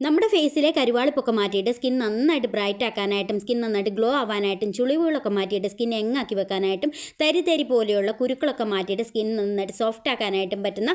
നമ്മുടെ ഫേസിലെ കരുവാളിപ്പൊക്കെ മാറ്റിയിട്ട് സ്കിൻ നന്നായിട്ട് ബ്രൈറ്റ് ആക്കാനായിട്ടും സ്കിൻ നന്നായിട്ട് ഗ്ലോ ആവാനായിട്ടും ചുളിവുകളൊക്കെ മാറ്റിയിട്ട് സ്കിൻ എങ്ങാക്കി വെക്കാനായിട്ടും തരി തരി പോലെയുള്ള കുരുക്കളൊക്കെ മാറ്റിയിട്ട് സ്കിൻ നന്നായിട്ട് സോഫ്റ്റ് ആക്കാനായിട്ടും പറ്റുന്ന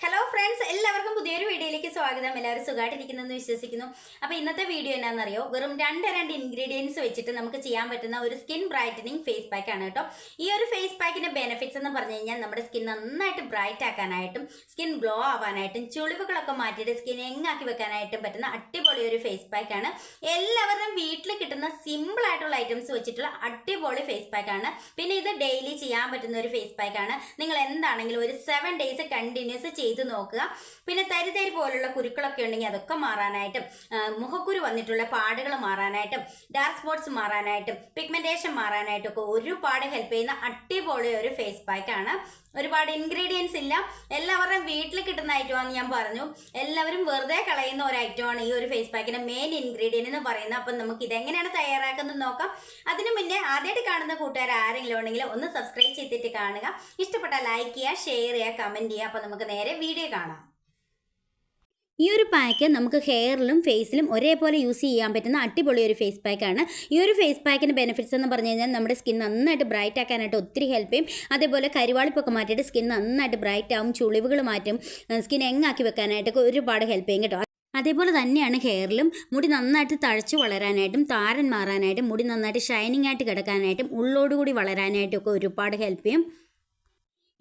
ഹലോ ഫ്രണ്ട്സ് എല്ലാവർക്കും പുതിയൊരു വീഡിയോയിലേക്ക് സ്വാഗതം. എല്ലാവരും സുഖമായിട്ടിരിക്കുന്നെന്ന് വിശ്വസിക്കുന്നു. അപ്പോൾ ഇന്നത്തെ വീഡിയോ എന്നാണെന്നറിയോ വെറും രണ്ട് രണ്ട് ഇൻഗ്രീഡിയൻസ് വെച്ചിട്ട് നമുക്ക് ചെയ്യാൻ പറ്റുന്ന ഒരു സ്കിൻ ബ്രൈറ്റനിങ് ഫേസ് പാക്ക് ആണ് കേട്ടോ. ഈ ഒരു ഫേസ് പാക്കിന്റെ ബെനിഫിറ്റ്സ് എന്ന് പറഞ്ഞു കഴിഞ്ഞാൽ നമ്മുടെ സ്കിൻ നന്നായിട്ട് ബ്രൈറ്റ് ആക്കാനായിട്ടും സ്കിൻ ഗ്ലോ ആവാനായിട്ടും ചുളിവുകളൊക്കെ മാറ്റിയിട്ട് സ്കിൻ എങ്ങാക്കി വെക്കാനായിട്ടും പറ്റുന്ന അടിപൊളി ഒരു ഫേസ് പാക്കാണ് എല്ലാവരുടെയും വീട്ടിൽ കിട്ടുന്ന സിമ്പിൾ ആയിട്ടുള്ള ഐറ്റംസ് വെച്ചിട്ടുള്ള അടിപൊളി ഫേസ് പാക്കാണ് പിന്നെ ഇത് ഡെയിലി ചെയ്യാൻ പറ്റുന്ന ഒരു ഫേസ് പാക്കാണ് നിങ്ങൾ എന്താണെങ്കിലും ഒരു സെവൻ ഡേയ്സ് കണ്ടിന്യൂസ് ചെയ്ത് നോക്കുക. പിന്നെ തരി തരി പോലുള്ള കുരുക്കളൊക്കെ ഉണ്ടെങ്കിൽ അതൊക്കെ മാറാനായിട്ടും മുഖക്കുരു വന്നിട്ടുള്ള പാടുകൾ മാറാനായിട്ടും ഡാർക്ക് സ്പോട്ട്സ് മാറാനായിട്ടും പിഗ്മെന്റേഷൻ മാറാനായിട്ടും ഒക്കെ ഒരുപാട് ഹെൽപ്പ് ചെയ്യുന്ന അടിപൊളി ഒരു ഫേസ് പാക്ക് ആണ്. ഒരുപാട് ഇൻഗ്രീഡിയൻസ് ഇല്ല. എല്ലാവരുടെയും വീട്ടിൽ കിട്ടുന്ന ഐറ്റമാണെന്ന് ഞാൻ പറഞ്ഞു. എല്ലാവരും വെറുതെ കളയുന്ന ഒരു ഐറ്റമാണ് ഈ ഒരു ഫേസ് പാക്കിന്റെ മെയിൻ ഇൻഗ്രീഡിയന്റ് എന്ന് പറയുന്നത്. അപ്പം നമുക്ക് ഇതെങ്ങനെയാണ് തയ്യാറാക്കുന്നത് നോക്കാം. അതിനു മുന്നേ ആദ്യമായിട്ട് കാണുന്ന കൂട്ടുകാർ ആരെങ്കിലും ഉണ്ടെങ്കിൽ ഒന്ന് സബ്സ്ക്രൈബ് ചെയ്തിട്ട് കാണുക. ഇഷ്ടപ്പെട്ടാൽ ലൈക്ക് ചെയ്യുക ഷെയർ ചെയ്യുക കമന്റ് ചെയ്യുക. അപ്പോൾ നമുക്ക് നേരെ വീഡിയോ കാണാം. ഈ ഒരു പാക്ക് നമുക്ക് ഹെയറിലും ഫേസിലും ഒരേപോലെ യൂസ് ചെയ്യാൻ പറ്റുന്ന അടിപൊളി ഒരു ഫേസ് പാക്കാണ് ഈ ഒരു ഫേസ് പാക്കിന്റെ ബെനിഫിറ്റ്സ് എന്ന് പറഞ്ഞു കഴിഞ്ഞാൽ നമ്മുടെ സ്കിൻ നന്നായിട്ട് ബ്രൈറ്റ് ആക്കാനായിട്ട് ഒത്തിരി ഹെൽപ്പ് ചെയ്യും. അതേപോലെ കരിവാളിപ്പൊക്കെ മാറ്റിയിട്ട് സ്കിൻ നന്നായിട്ട് ബ്രൈറ്റ് ആവും ചുളിവുകൾ മാറ്റും സ്കിൻ എങ്ങാക്കി വെക്കാനായിട്ടൊക്കെ ഒരുപാട് ഹെൽപ്പ് ചെയ്യും കേട്ടോ. അതേപോലെ തന്നെയാണ് ഹെയറിലും മുടി നന്നായിട്ട് തഴച്ചു വളരാനായിട്ടും താരൻ മാറാനായിട്ടും മുടി നന്നായിട്ട് ഷൈനിങ് ആയിട്ട് കിടക്കാനായിട്ടും ഉള്ളോടുകൂടി വളരാനായിട്ടും ഒക്കെ ഒരുപാട് ഹെൽപ്പ് ചെയ്യും.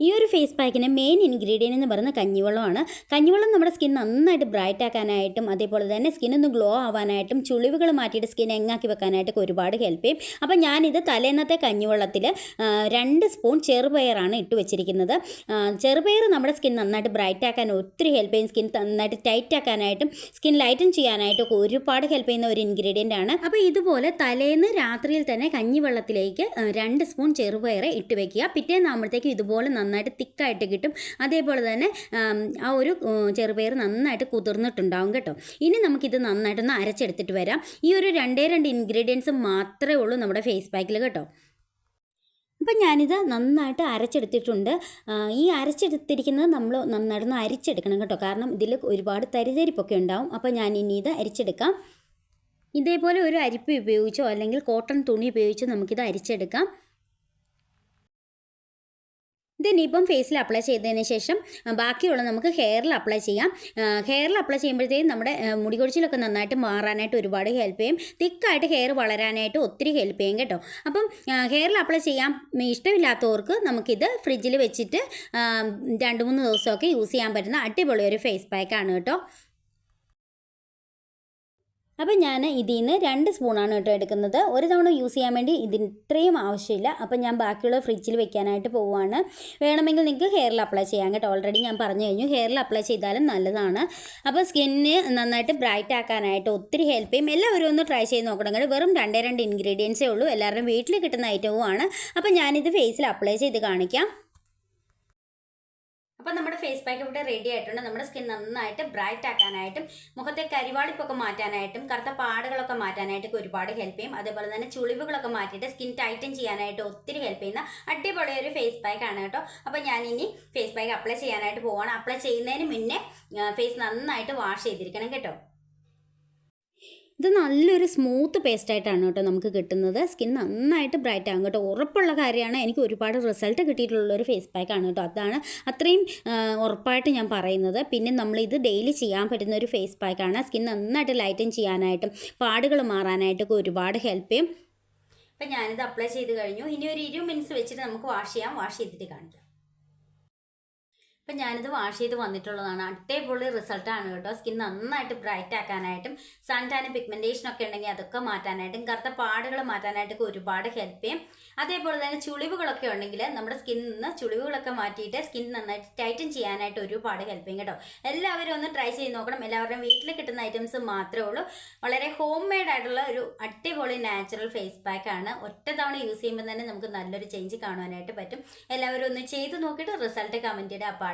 ഈ ഒരു ഫേസ് പാക്കിന്റെ മെയിൻ ഇൻഗ്രീഡിയന്റ് എന്ന് പറയുന്നത് കഞ്ഞിവെള്ളമാണ്. കഞ്ഞിവെള്ളം നമ്മുടെ സ്കിൻ നന്നായിട്ട് ബ്രൈറ്റ് ആക്കാനായിട്ടും അതേപോലെ തന്നെ സ്കിൻ ഒന്ന് ഗ്ലോ ആവാനായിട്ടും ചുളിവുകൾ മാറ്റിയിട്ട് സ്കിൻ എങ്ങാക്കി വെക്കാനായിട്ടൊക്കെ ഒരുപാട് ഹെൽപ്പ് ചെയ്യും. അപ്പോൾ ഞാനിത് തലേന്നത്തെ കഞ്ഞിവെള്ളത്തിൽ രണ്ട് സ്പൂൺ ചെറുപയറാണ് ഇട്ട് വെച്ചിരിക്കുന്നത്. ചെറുപയർ നമ്മുടെ സ്കിൻ നന്നായിട്ട് ബ്രൈറ്റ് ആക്കാൻ ഒത്തിരി ഹെൽപ്പ് ചെയ്യും. സ്കിൻ നന്നായിട്ട് ടൈറ്റ് ആക്കാനായിട്ടും സ്കിൻ ലൈറ്റൻ ചെയ്യാനായിട്ടും ഒക്കെ ഒരുപാട് ഹെൽപ്പ് ചെയ്യുന്ന ഒരു ഇൻഗ്രീഡിയന്റ് ആണ്. അപ്പോൾ ഇതുപോലെ തലേന്ന് രാത്രിയിൽ തന്നെ കഞ്ഞിവെള്ളത്തിലേക്ക് രണ്ട് സ്പൂൺ ചെറുപയർ ഇട്ട് വെക്കുക. പിറ്റേന്ന് പിറ്റേന്നാകുമ്പോഴത്തേക്കും ഇതുപോലെ നന്നായിട്ട് തിക്കായിട്ട് കിട്ടും. അതേപോലെ തന്നെ ആ ഒരു ചെറുപയർ നന്നായിട്ട് കുതിർന്നിട്ടുണ്ടാവും കേട്ടോ. ഇനി നമുക്കിത് നന്നായിട്ടൊന്ന് അരച്ചെടുത്തിട്ട് വരാം. ഈ ഒരു രണ്ടേ രണ്ട് ഇൻഗ്രീഡിയൻസ് മാത്രമേ ഉള്ളൂ നമ്മുടെ ഫേസ് പാക്കിൽ കേട്ടോ. അപ്പം ഞാനിത് നന്നായിട്ട് അരച്ചെടുത്തിട്ടുണ്ട്. ഈ അരച്ചെടുത്തിരിക്കുന്നത് നമ്മൾ നന്നായിട്ടൊന്ന് അരിച്ചെടുക്കണം കേട്ടോ. കാരണം ഇതിൽ ഒരുപാട് തരിതരിപ്പൊക്കെ ഉണ്ടാവും. അപ്പോൾ ഞാൻ ഇനി ഇത് അരിച്ചെടുക്കാം. ഇതേപോലെ ഒരു അരിപ്പ് ഉപയോഗിച്ചോ അല്ലെങ്കിൽ കോട്ടൺ തുണി ഉപയോഗിച്ചോ നമുക്കിത് അരിച്ചെടുക്കാം. ഇതിനിപ്പം ഫേസിൽ അപ്ലൈ ചെയ്തതിന് ശേഷം ബാക്കിയുള്ള നമുക്ക് ഹെയറിൽ അപ്ലൈ ചെയ്യാം. ഹെയറിൽ അപ്ലൈ ചെയ്യുമ്പോഴത്തേക്കും നമ്മുടെ ആ, മുടി കൊഴിച്ചിലൊക്കെ നന്നായിട്ട് മാറാനായിട്ട് ഒരുപാട് ഹെൽപ്പ് ചെയ്യും. തിക്കായിട്ട് ഹെയർ വളരാനായിട്ട് ഒത്തിരി ഹെൽപ്പ് ചെയ്യും കേട്ടോ. അപ്പം ഹെയറിൽ അപ്ലൈ ചെയ്യാൻ ഇഷ്ടമില്ലാത്തവർക്ക് നമുക്കിത് ഫ്രിഡ്ജിൽ വെച്ചിട്ട് രണ്ട് മൂന്ന് ദിവസമൊക്കെ യൂസ് ചെയ്യാൻ പറ്റുന്ന അടിപൊളി ഒരു ഫേസ് പാക്കാണ് കേട്ടോ. അപ്പം ഞാൻ ഇതിൽ നിന്ന് രണ്ട് സ്പൂണാണ് കേട്ടോ എടുക്കുന്നത്. ഒരു തവണ യൂസ് ചെയ്യാൻ വേണ്ടി ഇതിന് ഇത്രയും ആവശ്യമില്ല. അപ്പോൾ ഞാൻ ബാക്കിയുള്ള ഫ്രിഡ്ജിൽ വെക്കാനായിട്ട് പോവുകയാണ് വേണമെങ്കിൽ നിങ്ങൾക്ക് ഹെയറിൽ അപ്ലൈ ചെയ്യാം കേട്ടോ. ഓൾറെഡി ഞാൻ പറഞ്ഞു കഴിഞ്ഞു. ഹെയറിൽ അപ്ലൈ ചെയ്താലും നല്ലതാണ്. അപ്പോൾ സ്കിന്നിന് നന്നായിട്ട് ബ്രൈറ്റ് ആക്കാനായിട്ട് ഒത്തിരി ഹെൽപ്പ് ചെയ്യും. എല്ലാവരും ഒന്ന് ട്രൈ ചെയ്ത് നോക്കണം വെറും രണ്ടേ രണ്ട് ഇൻഗ്രീഡിയൻസേ ഉള്ളൂ. എല്ലാവരുടെയും വീട്ടിൽ കിട്ടുന്ന ഐറ്റവുമാണ് അപ്പോൾ ഞാനിത് ഫേസിൽ അപ്ലൈ ചെയ്ത് കാണിക്കാം. അപ്പോൾ നമ്മുടെ ഫേസ് പാക്ക് ഇവിടെ റെഡി ആയിട്ടുണ്ട്. നമ്മുടെ സ്കിൻ നന്നായിട്ട് ബ്രൈറ്റ് ആക്കാനായിട്ടും മുഖത്തെ കരിവാളിപ്പൊക്കെ മാറ്റാനായിട്ടും കറുത്ത പാടുകളൊക്കെ മാറ്റാനായിട്ടൊക്കെ ഒരുപാട് ഹെൽപ്പ് ചെയ്യും. അതേപോലെ തന്നെ ചുളിവുകളൊക്കെ മാറ്റിയിട്ട് സ്കിൻ ടൈറ്റൻ ചെയ്യാനായിട്ട് ഒത്തിരി ഹെൽപ്പ് ചെയ്യുന്ന അടിപൊളി ഒരു ഫേസ് പാക്ക് ആണ് കേട്ടോ. അപ്പോൾ ഞാൻ ഇനി ഫേസ് പാക്ക് അപ്ലൈ ചെയ്യാനായിട്ട് പോവാണ്. അപ്ലൈ ചെയ്യുന്നതിന് മുന്നേ ഫേസ് നന്നായിട്ട് വാഷ് ചെയ്തിരിക്കണം കേട്ടോ. ഇത് നല്ലൊരു സ്മൂത്ത് പേസ്റ്റ് ആയിട്ടാണ് കേട്ടോ നമുക്ക് കിട്ടുന്നത്. സ്കിൻ നന്നായിട്ട് ബ്രൈറ്റ് ആകും കേട്ടോ. ഉറപ്പുള്ള കാര്യമാണ്. എനിക്ക് ഒരുപാട് റിസൾട്ട് കിട്ടിയിട്ടുള്ള ഒരു ഫേസ് പാക്ക് ആണ് കേട്ടോ. അതാണ് അത്രയും ഉറപ്പായിട്ട് ഞാൻ പറയുന്നത്. പിന്നെ നമ്മൾ ഇത് ഡെയിലി ചെയ്യാൻ പറ്റുന്ന ഒരു ഫേസ് പാക്കാണ് സ്കിൻ നന്നായിട്ട് ലൈറ്റൻ ചെയ്യാനായിട്ടും പാടുകൾ മാറാനായിട്ടൊക്കെ ഒരുപാട് ഹെൽപ്പ് ചെയ്യും. അപ്പം ഞാനിത് അപ്ലൈ ചെയ്ത് കഴിഞ്ഞു. ഇനി ഒരു ഇരുപത് മിനിറ്റ്സ് വെച്ചിട്ട് നമുക്ക് വാഷ് ചെയ്യാം. വാഷ് ചെയ്തിട്ട് കാണിക്കാം. അപ്പം ഞാനിത് വാഷ് ചെയ്ത് വന്നിട്ടുള്ളതാണ്. അടിപൊളി റിസൾട്ടാണ് കേട്ടോ. സ്കിൻ നന്നായിട്ട് ബ്രൈറ്റ് ആക്കാനായിട്ടും സൺ ടാനും പിഗ്മെന്റേഷൻ ഒക്കെ ഉണ്ടെങ്കിൽ അതൊക്കെ മാറ്റാനായിട്ടും കറുത്ത പാടുകൾ മാറ്റാനായിട്ടൊക്കെ ഒരുപാട് ഹെൽപ്പ് ചെയ്യും. അതേപോലെ തന്നെ ചുളിവുകളൊക്കെ ഉണ്ടെങ്കിൽ നമ്മുടെ സ്കിന്നിൽ നിന്ന് ചുളിവുകളൊക്കെ മാറ്റിയിട്ട് സ്കിൻ നന്നായിട്ട് ടൈറ്റൻ ചെയ്യാനായിട്ട് ഒരുപാട് ഹെൽപ്പ് ചെയ്യും കേട്ടോ. എല്ലാവരും ഒന്ന് ട്രൈ ചെയ്ത് നോക്കണം. എല്ലാവരുടെയും വീട്ടിൽ കിട്ടുന്ന ഐറ്റംസ് മാത്രമേ ഉള്ളൂ. വളരെ ഹോം മെയ്ഡ് ആയിട്ടുള്ള ഒരു അടിപൊളി നാച്ചുറൽ ഫേസ് പാക്ക് ആണ്. ഒറ്റ തവണ യൂസ് ചെയ്യുമ്പോൾ തന്നെ നമുക്ക് നല്ലൊരു ചേഞ്ച് കാണുവാനായിട്ട് പറ്റും. എല്ലാവരും ഒന്ന് ചെയ്ത് നോക്കിയിട്ട് റിസൾട്ട് കമന്റ് ചെയ്യുക അപ്പോൾ